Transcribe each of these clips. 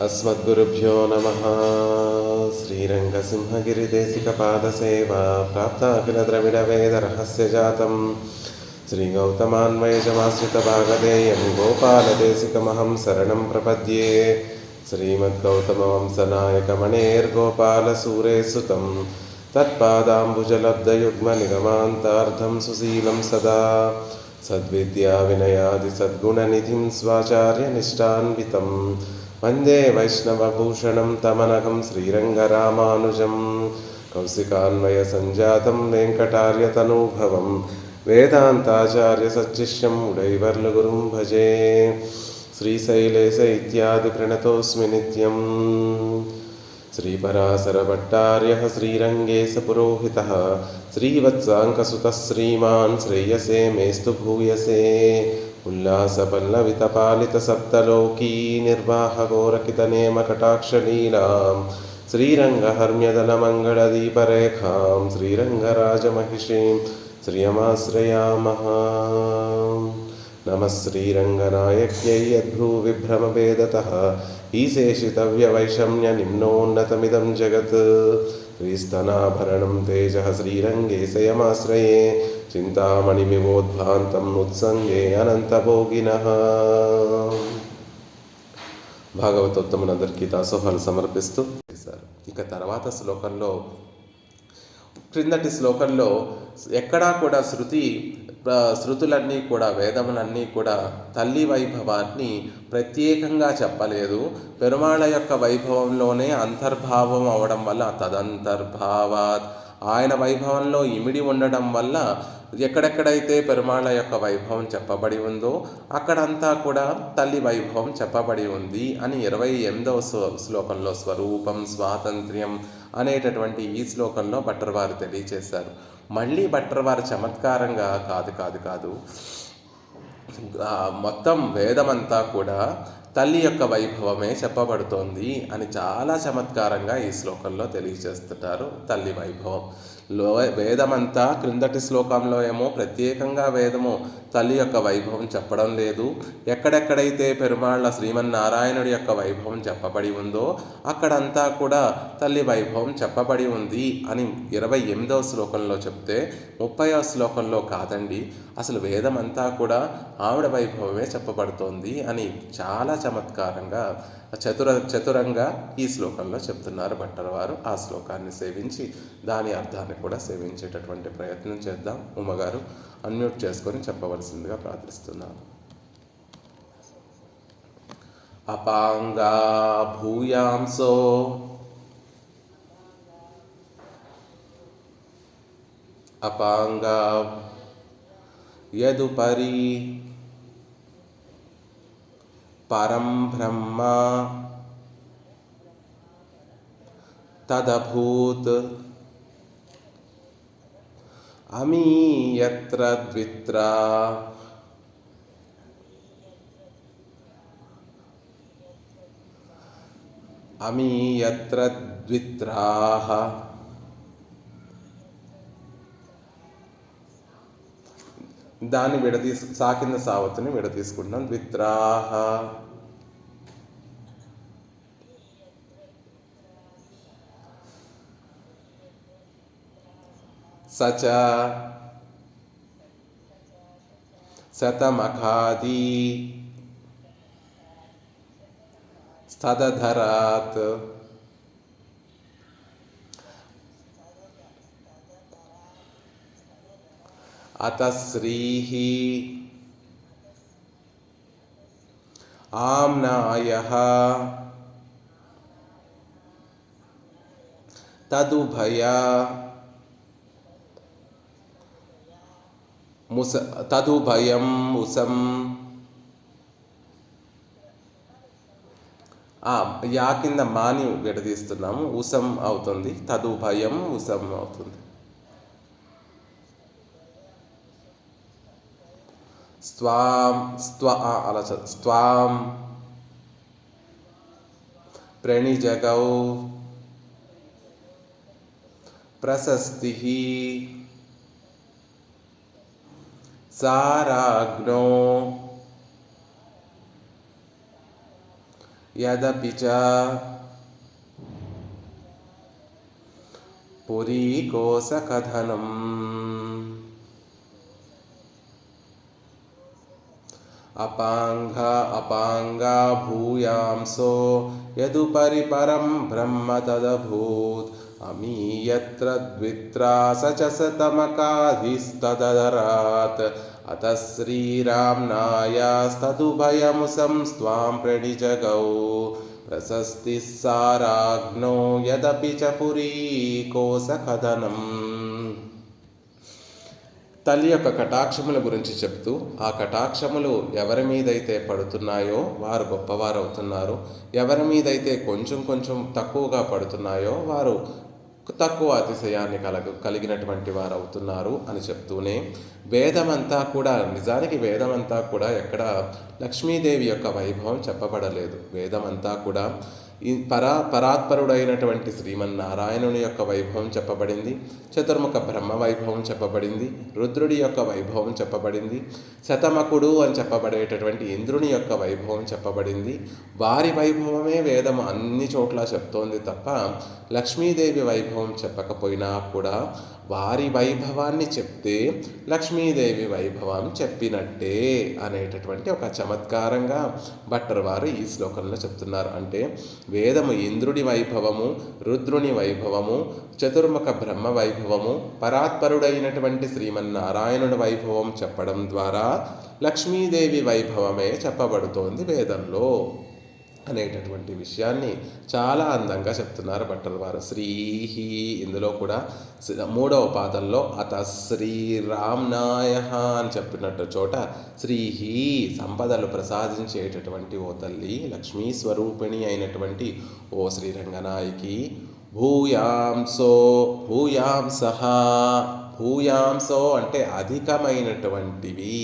अस्मद्गुरुभ्यो नमः। श्रीरङ्गसिंहगिरिदेशिकपादसेवा प्राप्ताकिलद्रविडवेदरहस्य जातं श्रीगौतमान्वयजमाश्रितभागदेयं गोपालदेशिकमहं शरणं प्रपद्ये। श्रीमद्गौतमवंसनायकमणेर्गोपालसूरे तत्पादाम्बुजलब्धयुग्मनिगमान्तार्धं सुशीलं सदा। सद्विद्याविनयादिसद्गुणनिधिं स्वाचार्यनिष्ठान्वितम्। वन्दे वैष्णवभूषणं तमनघं श्रीरङ्गरामानुजं कौशिकान्वयसञ्जातं वेङ्कटार्यतनूभवं वेदान्ताचार्यसच्शिष्यं उडैवर्लुगुरुं भजे श्रीशैलेश इत्यादिप्रणतोऽस्मि नित्यम् श्रीपराशरभट्टार्यः श्रीरङ्गेशपुरोहितः श्रीवत्साङ्कसुतः श्रीमान् श्रेयसे मेस्तु भूयसे। उल्लासपल्लवितपालितसप्तलोकी निर्वाहगोरकितनेमकटाक्षलीलां श्रीरङ्गहर्म्यदलमङ्गलदीपरेखां श्रीरङ्गराजमहिषीं श्रियमाश्रयामः नमः श्रीरङ्गनायक्यै यद्भ्रूविभ्रमभेदतः ईशेषितव्यवैषम्यनिम्नोन्नतमिदं जगत् श्रीस्तनाभरणं तेजः श्रीरङ्गे शयमाश्रये చింతామణిమివోద్భాంతం ఉత్సంగే అనంతభోగినః భాగవతోత్తములందరికీ దాసోహాలు సమర్పిస్తూ చేశారు ఇక తర్వాత శ్లోకంలో క్రిందటి శ్లోకంలో ఎక్కడా కూడా శృతి ప్ర- శృతులన్నీ కూడా వేదములన్నీ కూడా తల్లి వైభవాన్ని ప్రత్యేకంగా చెప్పలేదు. పెరుమాళ యొక్క వైభవంలోనే అంతర్భావం అవడం వల్ల తదంతర్భావాత్. ఆయన వైభవంలో ఇమిడి ఉండడం వల్ల ఎక్కడెక్కడైతే పెరుమాళ యొక్క వైభవం చెప్పబడి ఉందో అక్కడంతా కూడా తల్లి వైభవం చెప్పబడి ఉంది అని ఇరవై ఎనిమిదవ శ్లోకంలో స్వరూపం స్వాతంత్ర్యం అనేటటువంటి ఈ శ్లోకంలో భట్టర్వారు తెలియచేశారు. మళ్ళీ భట్టర్వారు చమత్కారంగా కాదు కాదు కాదు. మొత్తం వేదమంతా కూడా తల్లి యొక్క వైభవమే చెప్పబడుతోంది అని చాలా చమత్కారంగా ఈ శ్లోకంలో తెలియజేస్తుంటారు తల్లి వైభవం. వేదమంతా క్రిందటి శ్లోకంలో ఏమో ప్రత్యేకంగా వేదము తల్లి యొక్క వైభవం చెప్పడం లేదు. ఎక్కడెక్కడైతే పెరుమాళ్ళ శ్రీమన్నారాయణుడి యొక్క వైభవం చెప్పబడి ఉందో అక్కడంతా కూడా తల్లి వైభవం చెప్పబడి ఉంది అని ఇరవై ఎనిమిదవ శ్లోకంలో చెప్తే ముప్పైవ శ్లోకంలో కాదండి. అసలు వేదమంతా కూడా ఆవిడ వైభవమే చెప్పబడుతోంది అని చాలా చమత్కారంగా చతుర చతురంగా ఈ శ్లోకంలో చెప్తున్నారు భట్టర్ వారు. ఆ శ్లోకాన్ని సేవించి దాని అర్థాన్ని కూడా సేవించేటటువంటి ప్రయత్నం చేద్దాం. ఉమ్మగారు అన్మ్యూట్ చేసుకొని చెప్పవలసిందిగా ప్రార్థిస్తున్నాను. అపాంగా భూయాంసో అపాంగా యదుపరి परं ब्रह्म। तदभूत्। अमी यत्र द्वित्रा। अमी यत्र द्वित्राः। దాన్ని విడదీసు సాకింద సావతిని సావత్తుని విడదీసుకుంటున్నాం ద్విత్రాహ. సచ. శతమఖాది. స్తదధరాత్ అత శ్రీః ఆమ్నాయః తదుభయ. ముస తదుభయం ముసం. ఆ, యా కింద మాని విడదీస్తున్నాము ఉసం అవుతుంది. తదుభయం ఉసం అవుతుంది. స్వాం స్వ ఆ, అలా చదువు స్వాం ప్రణిజగౌ ప్రశస్తి సారాగ్నో యదపి చ अपाङ्गा अपाङ्गा भूयांसो यदुपरि परं ब्रह्म तदभूत्। अमीयत्र द्वित्रा स च सतमकाधिस्तदधरात्। अतः श्रीराम्नायास्तदुभयमुसं स्त्वां प्रणिजगौ। प्रशस्तिस्साराग्नौ यदपि च पुरीकोशकथनम् తల్లి యొక్క కటాక్షముల గురించి చెప్తూ ఆ కటాక్షములు ఎవరి మీదైతే పడుతున్నాయో వారు గొప్పవారు అవుతున్నారు ఎవరి మీదైతే కొంచెం కొంచెం తక్కువగా పడుతున్నాయో వారు తక్కువ అతిశయాన్ని కలగ కలిగినటువంటి వారు అవుతున్నారు అని చెప్తూనే వేదమంతా కూడా నిజానికి వేదమంతా కూడా ఎక్కడ లక్ష్మీదేవి యొక్క వైభవం చెప్పబడలేదు. వేదమంతా కూడా ఈ పరా పరాత్పరుడైనటువంటి శ్రీమన్నారాయణుని యొక్క వైభవం చెప్పబడింది చతుర్ముఖ బ్రహ్మ వైభవం చెప్పబడింది రుద్రుడి యొక్క వైభవం చెప్పబడింది శతమకుడు అని చెప్పబడేటటువంటి ఇంద్రుని యొక్క వైభవం చెప్పబడింది. వారి వైభవమే వేదం అన్ని చోట్ల చెప్తోంది తప్ప లక్ష్మీదేవి వైభవం చెప్పకపోయినా కూడా వారి వైభవాన్ని చెప్తే లక్ష్మీదేవి వైభవం చెప్పినట్టే అనేటటువంటి ఒక చమత్కారంగా భట్టర్ వారు ఈ శ్లోకంలో చెప్తున్నారు. అంటే వేదము ఇంద్రుడి వైభవము రుద్రుని వైభవము చతుర్ముఖ బ్రహ్మ వైభవము పరాత్పరుడైనటువంటి శ్రీమన్నారాయణుడి వైభవం చెప్పడం ద్వారా లక్ష్మీదేవి వైభవమే చెప్పబడుతోంది వేదంలో. అనేటటువంటి విషయాన్ని చాలా అందంగా చెప్తున్నారు భట్టల వారు. శ్రీహి ఇందులో కూడా మూడవ పాదంలో అత శ్రీరామ్నాయ అని చెప్పినట్టు చోట శ్రీహి సంపదలు ప్రసాదించేటటువంటి ఓ తల్లి లక్ష్మీ స్వరూపిణి అయినటువంటి ఓ శ్రీరంగనాయకి భూయాంసో భూయాంసహ భూయాంసో అంటే అధికమైనటువంటివి.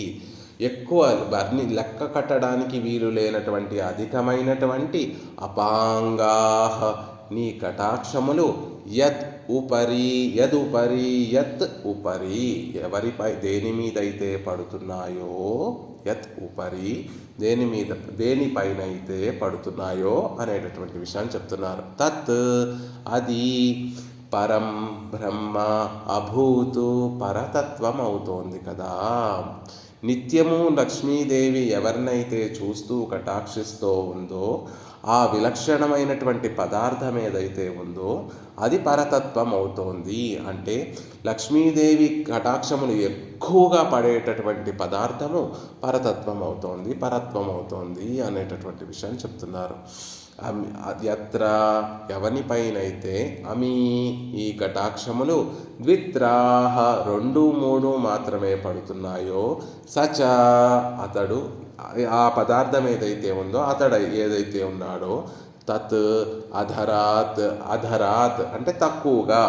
ఎక్కువ వర్ణి లెక్క కట్టడానికి వీలు లేనటువంటి అధికమైనటువంటి అపాంగాహ నీ కటాక్షములు యత్ ఉపరి యదుపరి యత్ ఉపరి ఎవరిపై దేని మీదైతే పడుతున్నాయో యత్ ఉపరి దేని మీద దేనిపైన అయితే పడుతున్నాయో అనేటటువంటి విషయాన్ని చెప్తున్నారు. తత్ అది పరం బ్రహ్మ అభూతు పరతత్వం అవుతోంది కదా. నిత్యము లక్ష్మీదేవి ఎవరినైతే చూస్తూ కటాక్షిస్తూ ఉందో ఆ విలక్షణమైనటువంటి పదార్థం ఏదైతే ఉందో అది పరతత్వం అవుతోంది. అంటే లక్ష్మీదేవి కటాక్షములు ఎక్కువగా పడేటటువంటి పదార్థము పరతత్వం అవుతోంది పరత్వం అవుతోంది అనేటటువంటి విషయాన్ని చెప్తున్నారు. ఎత్ర ఎవనిపైనైతే అమీ ఈ కటాక్షములు ద్విత్రాహ రెండు మూడు మాత్రమే పడుతున్నాయో సచ అతడు ఆ పదార్థం ఏదైతే ఉందో అతడు ఏదైతే ఉన్నాడో తత్ అధరాత్ అధరాత్ అంటే తక్కువగా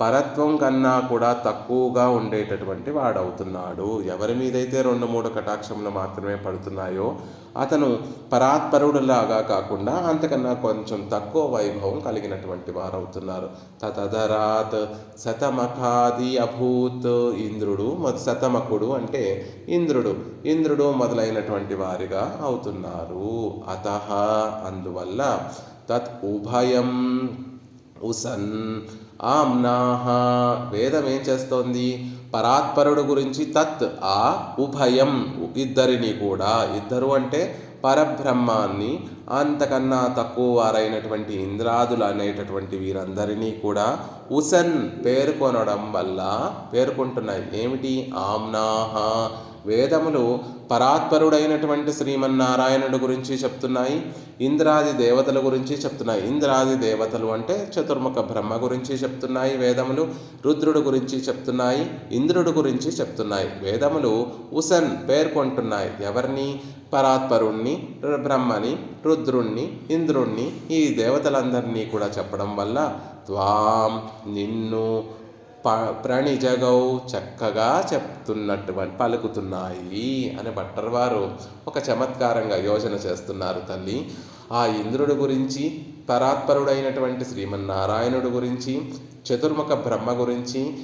పరత్వం కన్నా కూడా తక్కువగా ఉండేటటువంటి వాడవుతున్నాడు. ఎవరి మీదైతే రెండు మూడు కటాక్షములు మాత్రమే పడుతున్నాయో అతను పరాత్పరుడులాగా కాకుండా అంతకన్నా కొంచెం తక్కువ వైభవం కలిగినటువంటి వారు అవుతున్నారు తదరాత్ శతమఖాది అభూత్ ఇంద్రుడు శతమకుడు అంటే ఇంద్రుడు. ఇంద్రుడు మొదలైనటువంటి వారిగా అవుతున్నారు. అత అందువల్ల తత్ ఉభయం ఉసన్ ఆమ్నాహ వేదం ఏం చేస్తోంది? పరాత్పరుడు గురించి తత్ ఆ ఉభయం. ఇద్దరిని కూడా. ఇద్దరు అంటే పరబ్రహ్మాన్ని అంతకన్నా తక్కువ వారైనటువంటి ఇంద్రాదులు అనేటటువంటి వీరందరినీ కూడా ఉసన్ పేర్కొనడం వల్ల పేర్కొంటున్నాయి. ఏమిటి? ఆమ్నాహ వేదములు పరాత్పరుడైనటువంటి శ్రీమన్నారాయణుడు గురించి చెప్తున్నాయి ఇంద్రాది దేవతల గురించి చెప్తున్నాయి. ఇంద్రాది దేవతలు అంటే చతుర్ముఖ బ్రహ్మ గురించి చెప్తున్నాయి వేదములు రుద్రుడు గురించి చెప్తున్నాయి ఇంద్రుడు గురించి చెప్తున్నాయి. వేదములు ఉసన్ పేర్కొంటున్నాయి. ఎవరిని? పరాత్పరుణ్ణి బ్రహ్మని రుద్రుణ్ణి ఇంద్రుణ్ణి ఈ దేవతలందరినీ కూడా చెప్పడం వల్ల త్వాం నిన్ను ప జగవు చక్కగా చెప్తున్నటువంటి పలుకుతున్నాయి అని భట్టర్ వారు ఒక చమత్కారంగా యోచన చేస్తున్నారు తల్లి. ఆ ఇంద్రుడి గురించి పరాత్పరుడైనటువంటి శ్రీమన్నారాయణుడు గురించి చతుర్ముఖ బ్రహ్మ గురించి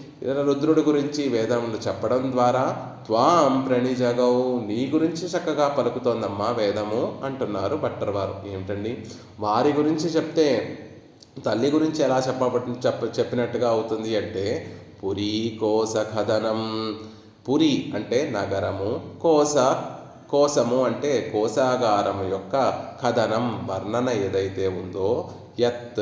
రుద్రుడి గురించి వేదములు చెప్పడం ద్వారా త్వాం ప్రణిజగౌ నీ గురించి చక్కగా పలుకుతోందమ్మా వేదము అంటున్నారు భట్టర్వారు ఏమిటండి? వారి గురించి చెప్తే తల్లి గురించి ఎలా చెప్పబడి చెప్ప చెప్పినట్టుగా అవుతుంది అంటే పురి కోస కథనం. పురి అంటే నగరము కోస కోసము అంటే కోశాగారం యొక్క కథనం వర్ణన ఏదైతే ఉందో యత్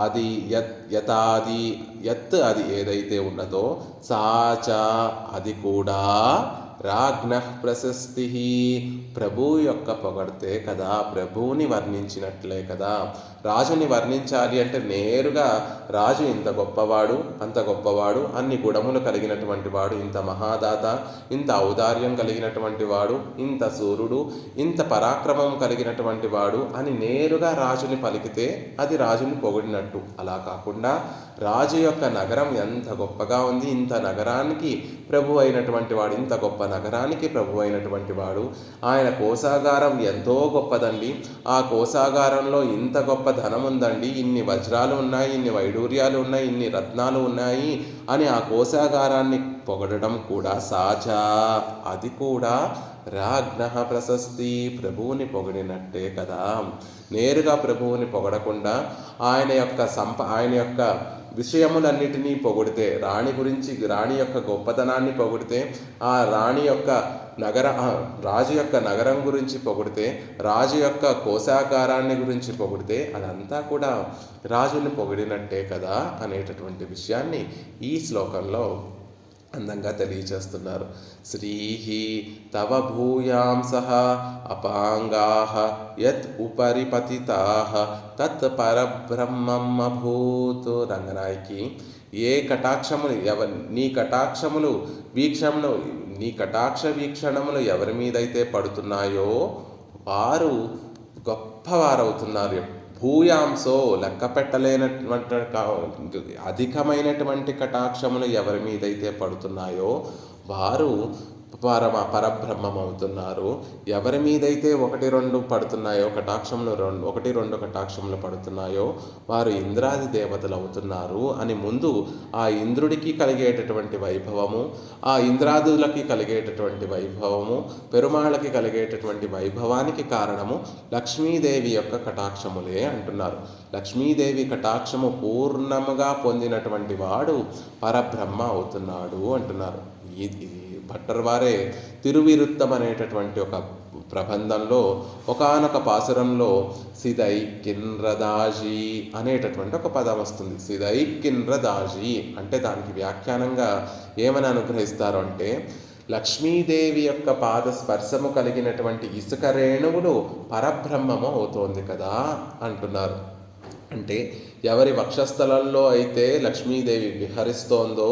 అది యత్ యథాది యత్ అది ఏదైతే ఉన్నదో సాచ అది కూడా రాజ్ఞ ప్రశస్తి. ప్రభు యొక్క పొగడితే కదా ప్రభువుని వర్ణించినట్లే కదా. రాజుని వర్ణించాలి అంటే నేరుగా రాజు ఇంత గొప్పవాడు అంత గొప్పవాడు అన్ని గుణములు కలిగినటువంటి వాడు ఇంత మహాదాత ఇంత ఔదార్యం కలిగినటువంటి వాడు ఇంత సూర్యుడు ఇంత పరాక్రమం కలిగినటువంటి వాడు అని నేరుగా రాజుని పలికితే అది రాజుని పొగిడినట్టు. అలా కాకుండా రాజు యొక్క నగరం ఎంత గొప్పగా ఉంది ఇంత నగరానికి ప్రభు అయినటువంటి వాడు ఇంత గొప్ప నగరానికి ప్రభు అయినటువంటి వాడు. ఆయన కోశాగారం ఎంతో గొప్పదండి. ఆ కోసాగారంలో ఇంత గొప్ప ధనం ఉందండి. ఇన్ని వజ్రాలు ఉన్నాయి ఇన్ని వైడూర్యాలు ఉన్నాయి ఇన్ని రత్నాలు ఉన్నాయి అని ఆ కోశాగారాన్ని పొగడడం కూడా సహజ అది కూడా రాజ్ఞ ప్రశస్తి. ప్రభువుని పొగిడినట్టే కదా. నేరుగా ప్రభువుని పొగడకుండా ఆయన యొక్క సంప ఆయన యొక్క విషయములన్నిటినీ పొగిడితే రాణి గురించి రాణి యొక్క గొప్పతనాన్ని పొగిడితే ఆ రాణి యొక్క నగర రాజు యొక్క నగరం గురించి పొగిడితే రాజు యొక్క కోశాకారాన్ని గురించి పొగిడితే అదంతా కూడా రాజుని పొగిడినట్టే కదా అనేటటువంటి విషయాన్ని ఈ శ్లోకంలో అందంగా తెలియచేస్తున్నారు శ్రీహి తవ భూయాంస అపాంగా యత్ ఉపరి పతితా తత్ పరబ్రహ్మం అభూత్ రంగనాయకి ఏ కటాక్షములు ఎవ నీ కటాక్షములు వీక్షములు నీ కటాక్ష వీక్షణములు ఎవరి మీదైతే పడుతున్నాయో వారు గొప్పవారవుతున్నారు. భూయాంసో లెక్క పెట్టలేనటువంటి అధికమైనటువంటి కటాక్షములు ఎవరి మీదైతే పడుతున్నాయో వారు పరమ పరబ్రహ్మం అవుతున్నారు ఎవరి మీదైతే ఒకటి రెండు పడుతున్నాయో కటాక్షములు రెండు ఒకటి రెండు కటాక్షములు పడుతున్నాయో వారు ఇంద్రాది దేవతలు అవుతున్నారు అని ముందు ఆ ఇంద్రుడికి కలిగేటటువంటి వైభవము ఆ ఇంద్రాదులకి కలిగేటటువంటి వైభవము పెరుమాళ్ళకి కలిగేటటువంటి వైభవానికి కారణము లక్ష్మీదేవి యొక్క కటాక్షములే అంటున్నారు. లక్ష్మీదేవి కటాక్షము పూర్ణముగా పొందినటువంటి వాడు పరబ్రహ్మ అవుతున్నాడు అంటున్నారు. ఇది భట్టర్ వారే తిరువిరుత్తం అనేటటువంటి ఒక ప్రబంధంలో ఒకానొక పాసురంలో సిదై కిన్రదాజీ అనేటటువంటి ఒక పదం వస్తుంది. సిదై కిన్రదాజీ అంటే దానికి వ్యాఖ్యానంగా ఏమని అనుగ్రహిస్తారు అంటే లక్ష్మీదేవి యొక్క పాద స్పర్శము కలిగినటువంటి ఇసుక రేణువులు పరబ్రహ్మము అవుతోంది కదా అంటున్నారు. అంటే ఎవరి వక్షస్థలంలో అయితే లక్ష్మీదేవి విహరిస్తోందో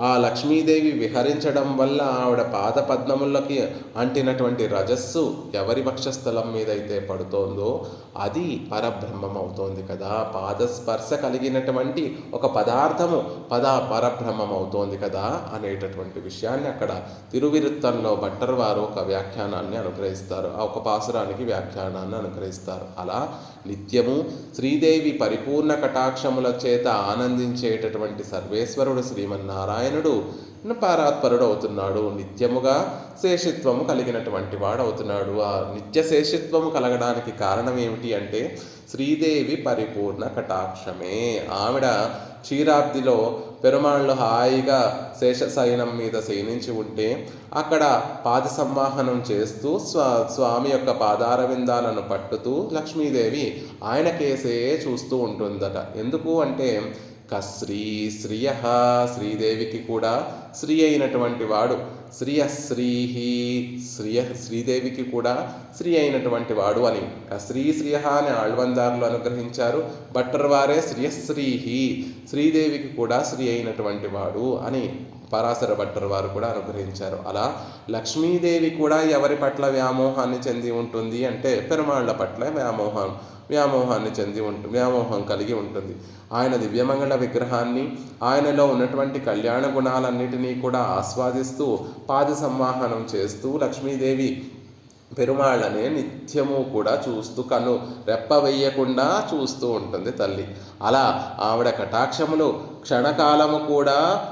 ఆ లక్ష్మీదేవి విహరించడం వల్ల ఆవిడ పాద పద్మములకి అంటినటువంటి రజస్సు ఎవరి వక్షస్థలం మీద అయితే పడుతోందో అది పరబ్రహ్మం అవుతోంది కదా. పాదస్పర్శ కలిగినటువంటి ఒక పదార్థము పద పరబ్రహ్మం అవుతోంది కదా అనేటటువంటి విషయాన్ని అక్కడ తిరువిరుత్తంలో భట్టర్ వారు ఒక వ్యాఖ్యానాన్ని అనుగ్రహిస్తారు. ఆ ఒక పాసురానికి వ్యాఖ్యానాన్ని అనుగ్రహిస్తారు. అలా నిత్యము శ్రీదేవి పరిపూర్ణ కటాక్షముల చేత ఆనందించేటటువంటి సర్వేశ్వరుడు శ్రీమన్నారాయణుడు పారాత్పరుడు అవుతున్నాడు నిత్యముగా శేషిత్వము కలిగినటువంటి వాడు అవుతున్నాడు ఆ నిత్య శేషిత్వము కలగడానికి కారణం ఏమిటి అంటే శ్రీదేవి పరిపూర్ణ కటాక్షమే. ఆవిడ క్షీరాబ్దిలో పెరుమాళ్ళు హాయిగా శేషశయనం మీద శయనించి ఉంటే అక్కడ పాద సంవాహనం చేస్తూ స్వా స్వామి యొక్క పాదారవిందాలను పట్టుతూ లక్ష్మీదేవి ఆయన కేసే చూస్తూ ఉంటుందట. ఎందుకు అంటే కశ్రీ శ్రియ శ్రీదేవికి కూడా శ్రీ అయినటువంటి వాడు. శ్రియ శ్రీహి శ్రియ శ్రీదేవికి కూడా శ్రీ అయినటువంటి వాడు అని. శ్రీ శ్రియ అని ఆళ్వందారులు అనుగ్రహించారు. బట్టర్ వారే శ్రియశ్రీహి శ్రీదేవికి కూడా శ్రీ అయినటువంటి వాడు అని పరాశర భట్టర్ వారు కూడా అనుగ్రహించారు. అలా లక్ష్మీదేవి కూడా ఎవరి పట్ల వ్యామోహాన్ని చెంది ఉంటుంది అంటే పెరుమాళ్ళ పట్ల వ్యామోహం. వ్యామోహాన్ని చెంది ఉంటుంది వ్యామోహం కలిగి ఉంటుంది. ఆయన దివ్యమంగళ విగ్రహాన్ని ఆయనలో ఉన్నటువంటి కళ్యాణ గుణాలన్నిటినీ కూడా ఆస్వాదిస్తూ పాద సంవాహనం చేస్తూ లక్ష్మీదేవి పెరుమాళ్ళనే నిత్యము కూడా చూస్తూ కను రెప్ప వేయకుండా చూస్తూ ఉంటుంది తల్లి. అలా ఆవిడ కటాక్షములు క్షణకాలము కూడా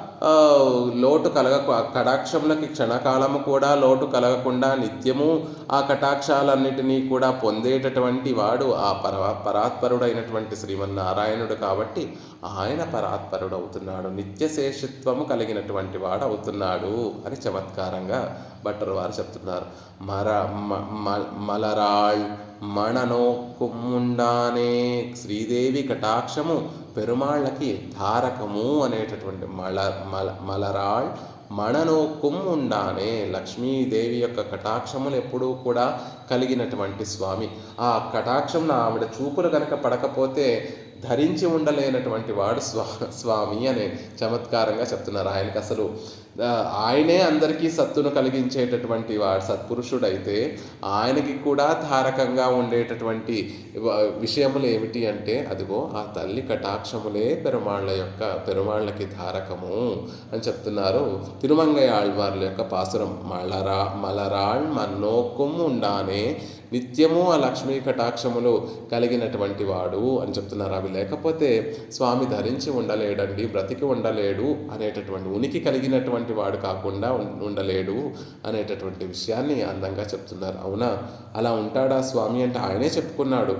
లోటు కలగ కటాక్షములకి క్షణకాలము కూడా లోటు కలగకుండా నిత్యము ఆ కటాక్షాలన్నిటినీ కూడా పొందేటటువంటి వాడు ఆ పర పరాత్పరుడైనటువంటి శ్రీమన్నారాయణుడు కాబట్టి ఆయన పరాత్పరుడు అవుతున్నాడు నిత్యశేషిత్వము కలిగినటువంటి వాడు అవుతున్నాడు అని చమత్కారంగా భట్టరు వారు చెప్తున్నారు. మర మ- మ- మలరాళ్ మణనో శ్రీదేవి కటాక్షము పెరుమాళ్ళకి ధారకము అనేటటువంటి మల మల మలరాళ్ మణనోక్కుం ఉండానే లక్ష్మీదేవి యొక్క కటాక్షములు ఎప్పుడూ కూడా కలిగినటువంటి స్వామి. ఆ కటాక్షం ఆవిడ చూపులు కనుక పడకపోతే ధరించి ఉండలేనటువంటి వాడు స్వా స్వామి అనే చమత్కారంగా చెప్తున్నారు ఆయనకి అసలు. ఆయనే అందరికీ సత్తును కలిగించేటటువంటి వాడు సత్పురుషుడైతే ఆయనకి కూడా ధారకంగా ఉండేటటువంటి విషయములు ఏమిటి అంటే అదిగో ఆ తల్లి కటాక్షములే పెరుమాళ్ళ యొక్క పెరుమాళ్ళకి ధారకము అని చెప్తున్నారు తిరుమంగయ్య ఆళ్వార్ల యొక్క పాసురం. మలరా మలరాళ్ మన్నోకుం ఉండానే నిత్యము ఆ లక్ష్మీ కటాక్షములు కలిగినటువంటి వాడు అని చెప్తున్నారు అవి లేకపోతే స్వామి ధరించి ఉండలేడండి బ్రతికి ఉండలేడు అనేటటువంటి ఉనికి కలిగినటువంటి వాడు కాకుండా ఉండలేడు అనేటటువంటి విషయాన్ని అందంగా చెప్తున్నారు. అవునా? అలా ఉంటాడా స్వామి అంటే ఆయనే చెప్పుకున్నాడు.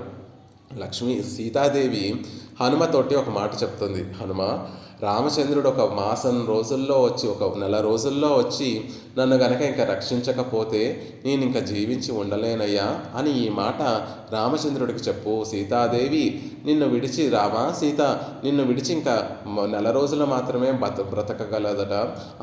లక్ష్మీ సీతాదేవి హనుమతోటి ఒక మాట చెప్తుంది. హనుమ రామచంద్రుడు ఒక మాసం రోజుల్లో వచ్చి ఒక నెల రోజుల్లో వచ్చి నన్ను గనక ఇంకా రక్షించకపోతే నేను ఇంకా జీవించి ఉండలేనయ్యా అని ఈ మాట రామచంద్రుడికి చెప్పు. సీతాదేవి నిన్ను విడిచి రామా సీత నిన్ను విడిచి ఇంకా నెల రోజులు మాత్రమే బత బ్రతకగలదట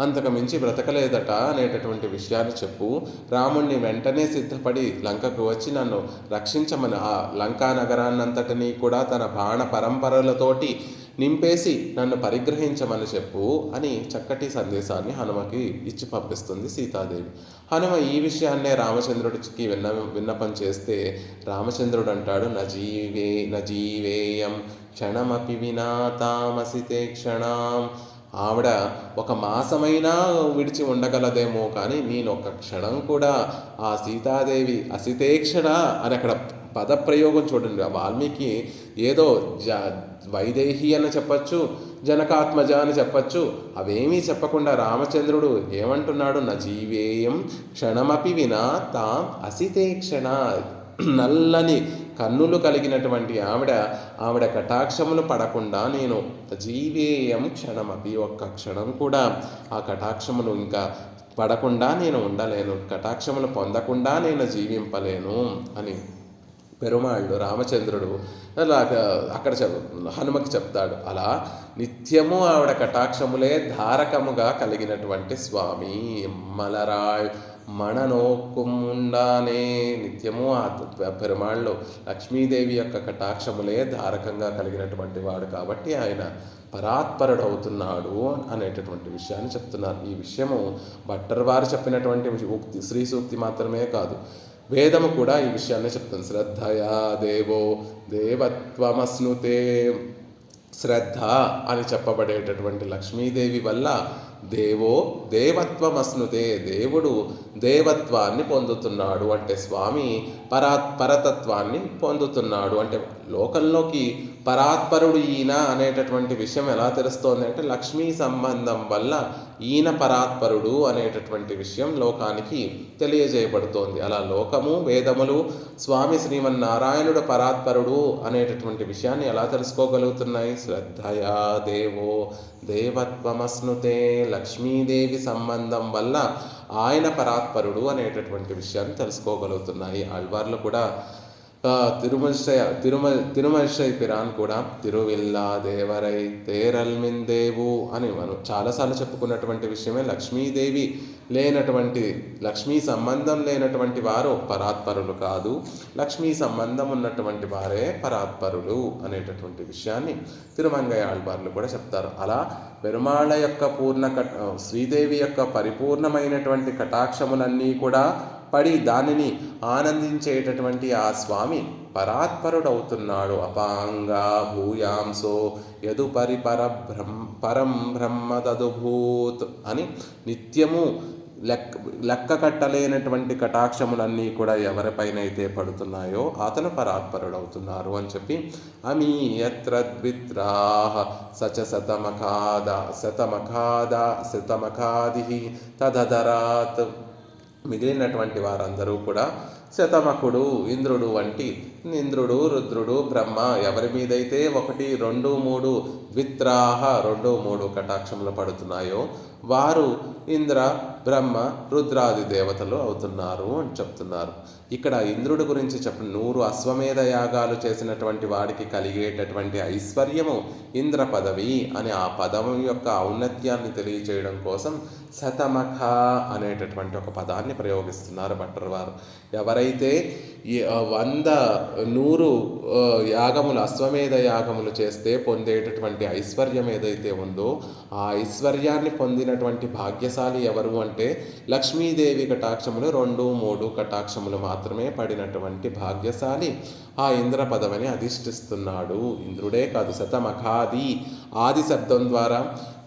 అంతకు మించి బ్రతకలేదట అనేటటువంటి విషయాన్ని చెప్పు. రాముణ్ణి వెంటనే సిద్ధపడి లంకకు వచ్చి నన్ను రక్షించమని ఆ లంకా నగరాన్నంతటినీ కూడా తన బాణ పరంపరలతోటి నింపేసి నన్ను పరిగ్రహించమని చెప్పు అని చక్కటి సందేశాన్ని హనుమకి ఇచ్చి పంపిస్తుంది సీతాదేవి. హనుమ ఈ విషయాన్నే రామచంద్రుడికి విన్న విన్నపం చేస్తే రామచంద్రుడు అంటాడు నజీవే నజీవేయం క్షణమపి వినా తామసితే క్షణం. ఆవిడ ఒక మాసమైనా విడిచి ఉండగలదేమో కానీ నేను ఒక క్షణం కూడా ఆ సీతాదేవి అసితేక్షణ అని అక్కడ పదప్రయోగం చూడండి. ఆ వాల్మీకి ఏదో జ వైదేహి అని చెప్పచ్చు జనకాత్మజ అని చెప్పచ్చు అవేమీ చెప్పకుండా రామచంద్రుడు ఏమంటున్నాడు? నా జీవేయం క్షణమపి వినా తాం అసితేక్షణ నల్లని కన్నులు కలిగినటువంటి ఆవిడ ఆవిడ కటాక్షములు పడకుండా నేను జీవేయం క్షణమపి ఒక్క క్షణం కూడా ఆ కటాక్షములు ఇంకా పడకుండా నేను ఉండలేను కటాక్షములు పొందకుండా నేను జీవింపలేను అని పెరుమాళ్ళు రామచంద్రుడు అలా అక్కడ చెప్ హనుమకి చెప్తాడు. అలా నిత్యము ఆవిడ కటాక్షములే ధారకముగా కలిగినటువంటి స్వామి మలరాళ్ మణనోకుముండానే నిత్యము ఆ పెరుమాళ్ళు లక్ష్మీదేవి యొక్క కటాక్షములే ధారకంగా కలిగినటువంటి వాడు కాబట్టి ఆయన పరాత్పరుడు అవుతున్నాడు అనేటటువంటి విషయాన్ని చెప్తున్నారు. ఈ విషయము భట్టర్ వారు చెప్పినటువంటి ఉక్తి శ్రీ సూక్తి మాత్రమే కాదు. వేదము కూడా ఈ విషయాన్ని చెప్తుంది. శ్రద్ధయా దేవో దేవత్వమస్నుతే శ్రద్ధ అని చెప్పబడేటటువంటి లక్ష్మీదేవి వల్ల దేవో దేవత్వమస్నుతే దేవుడు దేవత్వాన్ని పొందుతున్నాడు. అంటే స్వామి పరా పరతత్వాన్ని పొందుతున్నాడు. అంటే లోకంలోకి పరాత్పరుడు ఈయన అనేటటువంటి విషయం ఎలా తెలుస్తోంది అంటే లక్ష్మీ సంబంధం వల్ల ఈయన పరాత్పరుడు అనేటటువంటి విషయం లోకానికి తెలియజేయబడుతోంది. అలా లోకము వేదములు స్వామి శ్రీమన్నారాయణుడు పరాత్పరుడు అనేటటువంటి విషయాన్ని ఎలా తెలుసుకోగలుగుతున్నాయి? శ్రద్ధయా దేవో దేవత్వమస్నుతే లక్ష్మీదేవి సంబంధం వల్ల ఆయన పరాత్పరుడు అనేటటువంటి విషయాన్ని తెలుసుకోగలుగుతున్నాయి. ఆళ్వార్లు కూడా ఆ, తిరుమ తిరుమల పిరాన్ కూడా తిరువిల్లా దేవరై తేరల్మిందేవు అని మనం చాలాసార్లు చెప్పుకున్నటువంటి విషయమే. లక్ష్మీదేవి లేనటువంటి లక్ష్మీ సంబంధం లేనటువంటి వారు పరాత్పరులు కాదు. లక్ష్మీ సంబంధం ఉన్నటువంటి వారే పరాత్పరులు అనేటటువంటి విషయాన్ని తిరుమంగయ్య ఆళ్వార్లు కూడా చెప్తారు. అలా పెరుమాళ యొక్క పూర్ణ కట్ శ్రీదేవి యొక్క పరిపూర్ణమైనటువంటి కటాక్షములన్నీ కూడా పడి దానిని ఆనందించేటటువంటి ఆ స్వామి పరాత్పరుడవుతున్నాడు. అపాంగా భూయాంసో యదుపరి పరబ్రహ్మ పరం బ్రహ్మ తదుభూత్ అని నిత్యము లెక్క లెక్క కట్టలేనటువంటి కటాక్షములన్నీ కూడా ఎవరిపైనైతే పడుతున్నాయో అతను పరాత్పరుడవుతున్నారు అని చెప్పి అమీ సచ శతమఖాద శతమఖాద శతమఖాది తదధరాత్ మిగిలినటువంటి వారందరూ కూడా శతమకుడు ఇంద్రుడు వంటి ఇంద్రుడు రుద్రుడు బ్రహ్మ ఎవరి మీదైతే ఒకటి రెండు మూడు ద్విత్రాహ రెండు మూడు కటాక్షములు పడుతున్నాయో వారు ఇంద్ర బ్రహ్మ రుద్రాది దేవతలు అవుతున్నారు అని చెప్తున్నారు. ఇక్కడ ఇంద్రుడి గురించి చెప్పిన నూరు అశ్వమేధ యాగాలు చేసినటువంటి వాడికి కలిగేటటువంటి ఐశ్వర్యము ఇంద్ర పదవి అని ఆ పదం యొక్క ఔన్నత్యాన్ని తెలియచేయడం కోసం శతమఖ అనేటటువంటి ఒక పదాన్ని ప్రయోగిస్తున్నారు భట్టర్ వారు. ఎవరైతే వంద నూరు యాగములు అశ్వమేధ యాగములు చేస్తే పొందేటటువంటి ఐశ్వర్యం ఏదైతే ఉందో ఆ ఐశ్వర్యాన్ని పొందినటువంటి భాగ్యశాలి ఎవరు అంటే లక్ష్మీదేవి కటాక్షములు రెండు మూడు కటాక్షములు మాత్రం మాత్రమే పడినటువంటి భాగ్యశాలి ఆ ఇంద్ర పదవిని అధిష్ఠిస్తున్నాడు. ఇంద్రుడే కాదు శతమఖాది. ఆది శబ్దం ద్వారా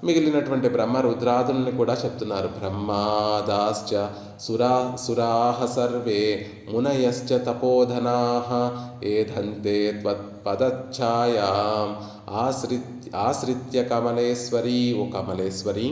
మిగిలినటువంటి బ్రహ్మ రుద్రాదుల్ని కూడా చెప్తున్నారు. బ్రహ్మాదాశ్చ సురా సురాహ సర్వే మునయశ్చ తపోధనా ఏధంతే త్వత్పదఛాయా ఆశ్రిత్య ఆశ్రిత్య కమలేశ్వరి ఓ కమలేశ్వరి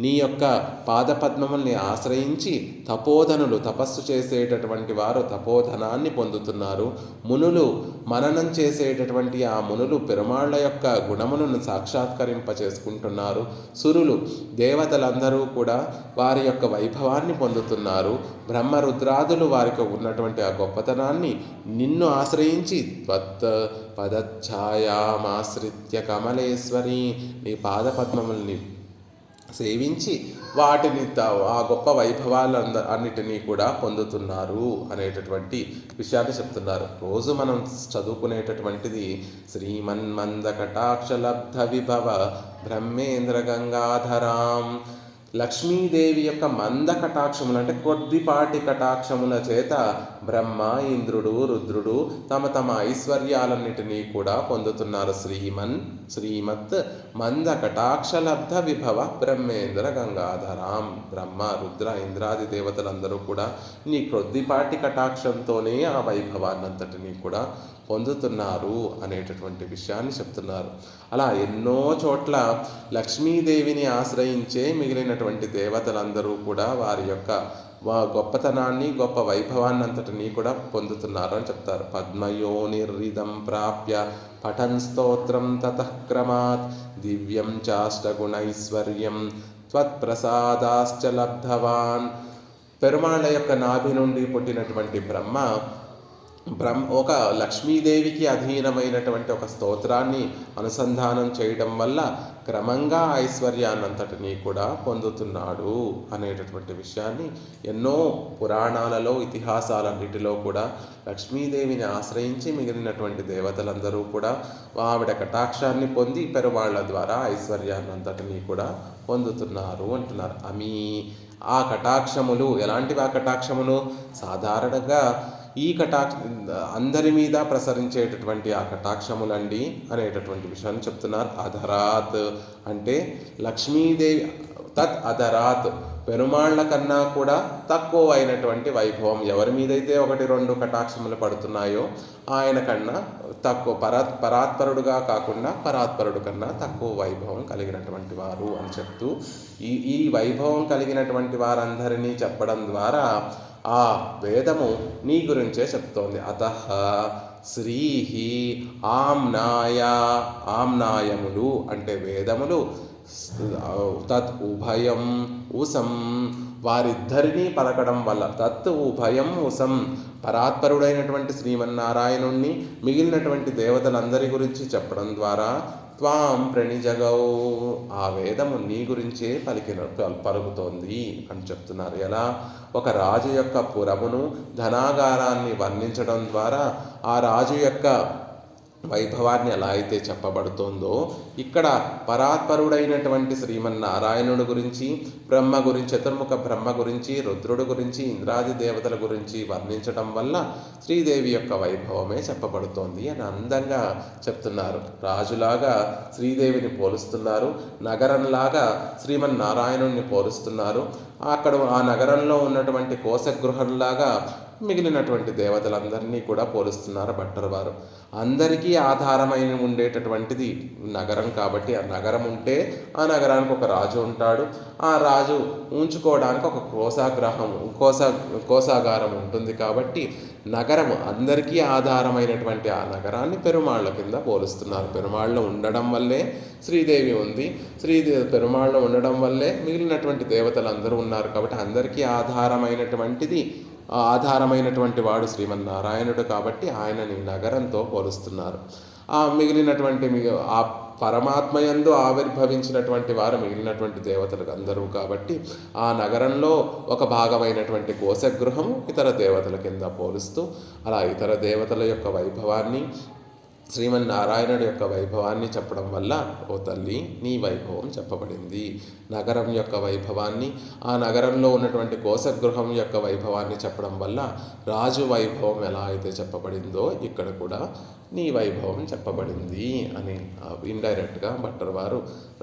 నీ యొక్క పాదపద్మముల్ని ఆశ్రయించి తపోధనులు తపస్సు చేసేటటువంటి వారు తపోధనాన్ని పొందుతున్నారు. మునులు మననం చేసేటటువంటి ఆ మునులు పెరుమాళ్ళ యొక్క గుణములను సాక్షాత్కరింప చేసుకుంటున్నారు సురులు దేవతలందరూ కూడా వారి యొక్క వైభవాన్ని పొందుతున్నారు. బ్రహ్మ రుద్రాదులు వారికి ఉన్నటువంటి ఆ గొప్పతనాన్ని నిన్ను ఆశ్రయించి త్వత్ పదఛాయామాశ్రిత్య కమలేశ్వరి నీ పాదపద్మముల్ని సేవించి వాటిని ఆ గొప్ప వైభవాలంద అన్నిటినీ కూడా పొందుతున్నారు అనేటటువంటి విషయాన్ని చెప్తున్నారు. రోజు మనం చదువుకునేటటువంటిది శ్రీమన్మంద కటాక్షలబ్ధ విభవ బ్రహ్మేంద్ర గంగాధరాం లక్ష్మీదేవి యొక్క మంద కటాక్షములు అంటే కొద్దిపాటి కటాక్షముల చేత బ్రహ్మ ఇంద్రుడు రుద్రుడు తమ తమ ఐశ్వర్యాలన్నిటినీ కూడా పొందుతున్నారు శ్రీమన్ శ్రీమత్ మంద కటాక్షలబ్ధ విభవ బ్రహ్మేంద్ర గంగాధరాం. బ్రహ్మ రుద్ర ఇంద్రాది దేవతలందరూ కూడా నీ కొద్దిపాటి కటాక్షంతోనే ఆ వైభవాన్నంతటినీ కూడా పొందుతున్నారు అనేటటువంటి విషయాన్ని చెప్తున్నారు. అలా ఎన్నో చోట్ల లక్ష్మీదేవిని ఆశ్రయించే మిగిలినటువంటి దేవతలందరూ కూడా వారి యొక్క వా- గొప్పతనాన్ని గొప్ప వైభవాన్ని అంతటినీ కూడా పొందుతున్నారు అని చెప్తారు. పద్మయోనిర్రిదం ప్రాప్య పఠన్ స్తోత్రం తతక్రమాత్ దివ్యం చాష్టగుణైశ్వర్యం త్వత్ప్రసాదాశ్చ లబ్ధవాన్. పెరుమాళ్ళ యొక్క నాభి నుండి పుట్టినటువంటి బ్రహ్మ బ్రహ్మ ఒక లక్ష్మీదేవికి అధీనమైనటువంటి ఒక స్తోత్రాన్ని అనుసంధానం చేయడం వల్ల క్రమంగా ఐశ్వర్యాన్నంతటినీ కూడా పొందుతున్నాడు అనేటటువంటి విషయాన్ని ఎన్నో పురాణాలలో ఇతిహాసాలన్నిటిలో కూడా లక్ష్మీదేవిని ఆశ్రయించి మిగిలినటువంటి దేవతలందరూ కూడా ఆవిడ కటాక్షాన్ని పొంది పెరువాళ్ళ ద్వారా ఐశ్వర్యాన్నంతటినీ కూడా పొందుతున్నారు అంటున్నారు. అమీ ఆ కటాక్షములు ఎలాంటివి ఆ కటాక్షములు? సాధారణంగా ఈ కటాక్ష అందరి మీద ప్రసరించేటటువంటి ఆ కటాక్షములండి అనేటటువంటి విషయాన్ని చెప్తున్నారు. అధరాత్ అంటే లక్ష్మీదేవి తత్ అధరాత్. పెరుమాళ్ళ కన్నా కూడా తక్కువ అయినటువంటి వైభవం ఎవరి మీదైతే ఒకటి రెండు కటాక్షములు పడుతున్నాయో ఆయన కన్నా తక్కువ పరాత్ పరాత్పరుడుగా కాకుండా పరాత్పరుడు కన్నా తక్కువ వైభవం కలిగినటువంటి వారు అని చెప్తూ ఈ ఈ వైభవం కలిగినటువంటి వారందరినీ చెప్పడం ద్వారా ఆ వేదము నీ గురించే చెప్తోంది. అత శ్రీహి ఆమ్నాయ ఆమ్నాయములు అంటే వేదములు తత్ ఉభయం ఉసం. వారిద్దరినీ పలకడం వల్ల తత్ ఉభయం ఉసం. పరాత్పరుడైనటువంటి శ్రీమన్నారాయణుణ్ణి మిగిలినటువంటి దేవతలందరి గురించి చెప్పడం ద్వారా త్వాం ప్రణిజగౌ. ఆ వేదము నీ గురించే పలికిన పలుకుతోంది అని చెప్తున్నారు. ఎలా? ఒక రాజు యొక్క పురమును ధనాగారాన్ని వర్ణించడం ద్వారా ఆ రాజు యొక్క వైభవాన్ని ఎలా అయితే చెప్పబడుతోందో ఇక్కడ పరాత్పరుడైనటువంటి శ్రీమన్నారాయణుడు గురించి బ్రహ్మ గురించి చతుర్ముఖ బ్రహ్మ గురించి రుద్రుడు గురించి ఇంద్రాది దేవతల గురించి వర్ణించడం వల్ల శ్రీదేవి యొక్క వైభవమే చెప్పబడుతోంది అని అందంగా చెప్తున్నారు. రాజులాగా శ్రీదేవిని పోలుస్తున్నారు. నగరంలాగా శ్రీమన్నారాయణుణ్ణి పోలుస్తున్నారు. అక్కడ ఆ నగరంలో ఉన్నటువంటి కోసగృహంలాగా మిగిలినటువంటి దేవతలందరినీ కూడా పోలుస్తున్నారు భట్టర్ వారు. అందరికీ ఆధారమైన ఉండేటటువంటిది నగరం కాబట్టి ఆ నగరం ఉంటే ఆ నగరానికి ఒక రాజు ఉంటాడు. ఆ రాజు ఉంచుకోవడానికి ఒక కోసాగ్రహం కోసా కోసాగారం ఉంటుంది కాబట్టి నగరం అందరికీ ఆధారమైనటువంటి ఆ నగరాన్ని పెరుమాళ్ళ కింద పోలుస్తున్నారు. పెరుమాళ్ళలో ఉండడం వల్లే శ్రీదేవి ఉంది. శ్రీదేవి పెరుమాళ్ళలో ఉండడం వల్లే మిగిలినటువంటి దేవతలు అందరూ ఉన్నారు కాబట్టి అందరికీ ఆధారమైనటువంటిది ఆధారమైనటువంటి వాడు శ్రీమన్నారాయణుడు కాబట్టి ఆయనని నగరంతో పోలుస్తున్నారు. ఆ మిగిలినటువంటి మిగ- ఆ పరమాత్మయందు ఆవిర్భవించినటువంటి వారు మిగిలినటువంటి దేవతలు అందరూ కాబట్టి ఆ నగరంలో ఒక భాగమైనటువంటి కోశగృహం ఇతర దేవతల కింద పోలుస్తూ అలా ఇతర దేవతల యొక్క వైభవాన్ని శ్రీమన్నారాయణుడు యొక్క వైభవాన్ని చెప్పడం వల్ల ఓ తల్లి నీ వైభవం చెప్పబడింది. నగరం యొక్క వైభవాన్ని ఆ నగరంలో ఉన్నటువంటి కోశగృహం యొక్క వైభవాన్ని చెప్పడం వల్ల రాజు వైభవం ఎలా అయితే చెప్పబడిందో ఇక్కడ కూడా నీ వైభవం చెప్పబడింది అని ఇండైరెక్ట్గా భట్టర్ వారు.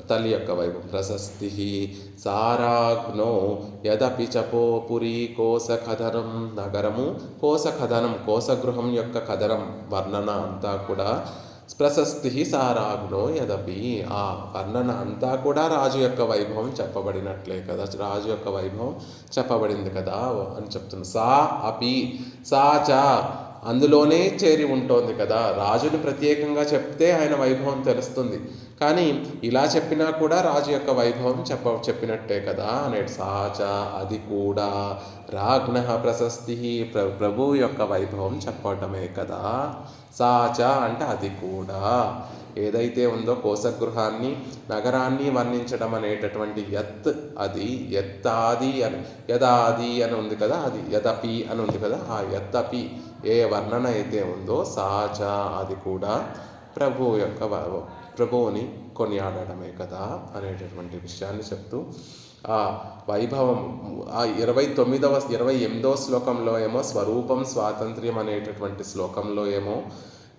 తల్లి యొక్క వైభవం ప్రశస్తి. సారాగ్నో యదపి చపో పురి కోశ కథనం నగరము కోశ కథనం కోశగృహం యొక్క కథనం వర్ణన అంతా కూడా ప్రశస్తి సారాగ్నో యదపి. ఆ వర్ణన అంతా కూడా రాజు యొక్క వైభవం చెప్పబడినట్లే కదా. రాజు యొక్క వైభవం చెప్పబడింది కదా అని చెప్తుంది సా అపి. సా చ. అందులోనే చేరి ఉంటోంది కదా. రాజుని ప్రత్యేకంగా చెప్తే ఆయన వైభవం తెలుస్తుంది. కానీ ఇలా చెప్పినా కూడా రాజు యొక్క వైభవం చెప్ప చెప్పినట్టే కదా అనే సాచ అది కూడా రాజ్ఞ ప్రశస్తి ప్ర ప్రభు యొక్క వైభవం చెప్పటమే కదా. సాచ అంటే అది కూడా. ఏదైతే ఉందో కోసగృహాన్ని నగరాన్ని వర్ణించడం అనేటటువంటి యత్ అది యత్తాది అని యదాది అని ఉంది కదా అది యదపి అని ఉంది కదా ఆ యత్తపి ఏ వర్ణన అయితే ఉందో సాచ అది కూడా ప్రభు యొక్క ప్రభువుని కొనియాడడమే కదా అనేటటువంటి విషయాన్ని చెప్తూ ఆ వైభవం ఆ ఇరవై తొమ్మిదవ ఇరవై ఎనిమిదవ శ్లోకంలో ఏమో స్వరూపం స్వాతంత్ర్యం అనేటటువంటి శ్లోకంలో ఏమో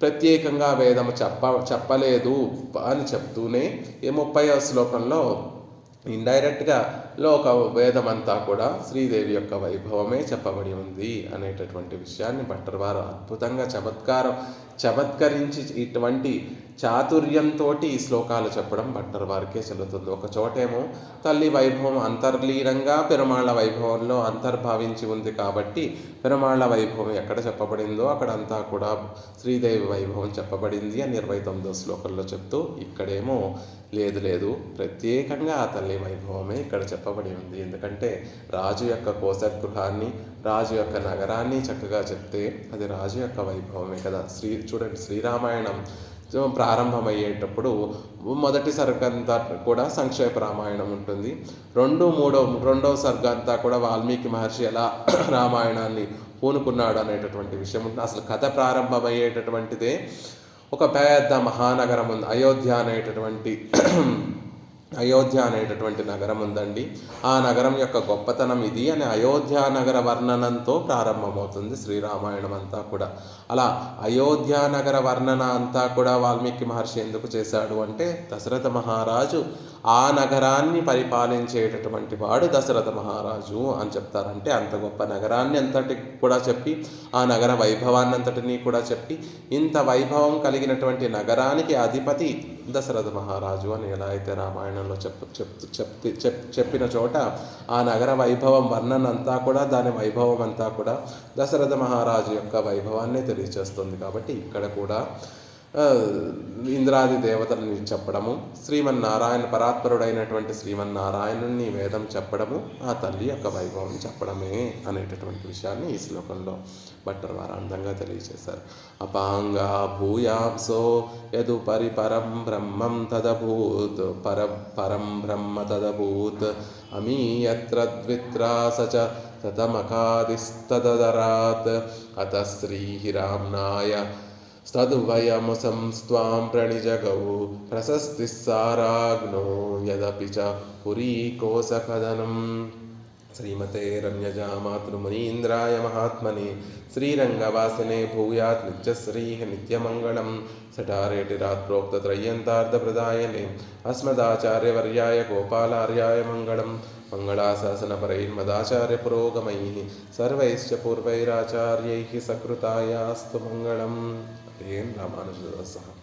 ప్రత్యేకంగా వేదము చెప్ప చెప్పలేదు అని చెప్తూనే ఈ ముప్పై శ్లోకంలో ఇండైరెక్ట్గా లోక వేదమంతా కూడా శ్రీదేవి యొక్క వైభవమే చెప్పబడి ఉంది అనేటటువంటి విషయాన్ని భట్టర్ వారు అద్భుతంగా చమత్కారం చమత్కరించి ఇటువంటి చాతుర్యంతో ఈ శ్లోకాలు చెప్పడం భట్టర్ వారికే చెల్లుతుంది. ఒక చోటేమో తల్లి వైభవం అంతర్లీనంగా పెరుమాళ్ళ వైభవంలో అంతర్భావించి ఉంది కాబట్టి పెరుమాళ్ళ వైభవం ఎక్కడ చెప్పబడిందో అక్కడంతా కూడా శ్రీదేవి వైభవం చెప్పబడింది అని ఇరవై తొమ్మిదో శ్లోకంలో చెప్తూ ఇక్కడేమో లేదు లేదు. ప్రత్యేకంగా ఆ తల్లి వైభవమే ఇక్కడ చెప్పబడి ఉంది. ఎందుకంటే రాజు యొక్క కోసగృహాన్ని రాజు యొక్క నగరాన్ని చక్కగా చెప్తే అది రాజు యొక్క వైభవమే కదా. శ్రీ చూడండి శ్రీరామాయణం ప్రారంభమయ్యేటప్పుడు మొదటి సర్గంతా కూడా సంక్షేప రామాయణం ఉంటుంది. రెండు మూడో రెండవ సర్గంతా కూడా వాల్మీకి మహర్షి ఎలా రామాయణాన్ని పూనుకున్నాడు అనేటటువంటి విషయం ఉంటుంది. అసలు కథ ప్రారంభమయ్యేటటువంటిదే ఒక పెద్ద మహానగరం ఉంది. అయోధ్య అనేటటువంటి అయోధ్య అనేటటువంటి నగరం ఉందండి. ఆ నగరం యొక్క గొప్పతనం ఇది అని అయోధ్య నగర వర్ణనంతో ప్రారంభమవుతుంది శ్రీరామాయణం అంతా కూడా. అలా అయోధ్య నగర వర్ణన అంతా కూడా వాల్మీకి మహర్షి ఎందుకు చేశాడు అంటే దశరథ మహారాజు ఆ నగరాన్ని పరిపాలించేటటువంటి వాడు దశరథ మహారాజు అని చెప్తారంటే అంత గొప్ప నగరాన్ని అంతటి కూడా చెప్పి ఆ నగర వైభవాన్ని అంతటినీ కూడా చెప్పి ఇంత వైభవం కలిగినటువంటి నగరానికి అధిపతి దశరథ మహారాజు అని ఎలా అయితే రామాయణంలో చెప్పు చెప్తూ చెప్ చెప్పిన చోట ఆ నగర వైభవం వర్ణన అంతా కూడా దాని వైభవం అంతా కూడా దశరథ మహారాజు యొక్క వైభవాన్నే తెలియచేస్తుంది. కాబట్టి ఇక్కడ కూడా ఇంద్రాది దేవతలని చెప్పడము శ్రీమన్నారాయణ పరాత్పరుడైనటువంటి శ్రీమన్నారాయణుని వేదం చెప్పడము ఆ తల్లి యొక్క వైభవం చెప్పడమే అనేటటువంటి విషయాన్ని ఈ శ్లోకంలో భట్టర్ వారు అందంగా తెలియజేశారు. అపాంగా భూయాంసో యదు పరిపరం బ్రహ్మం తదభూత్ పర పరం బ్రహ్మ తదభూత్ అమీయత్ర ద్విత్రా సచ తతమకాదిస్తదరాత్ అత శ్రీరామ్నాయ स्तद्वयमुसंस्त्वां प्रणिजगौ प्रशस्तिः साराग्नो यदपि च पुरीकोसकदनं श्रीमते रम्यजामातृमुनीन्द्राय महात्मने श्रीरङ्गवासिने भूयात् नित्यश्रीः नित्यमङ्गलं सठारेटिरात् प्रोक्तत्रय्यन्तार्धप्रदायने अस्मदाचार्यवर्याय गोपालार्याय मङ्गलं मङ्गलाशासनपरैर्मदाचार्यपुरोगमैः सर्वैश्च पूर्वैराचार्यैः सकृतायास्तु मङ्गलम् هي نعم أنا أنجز الصحة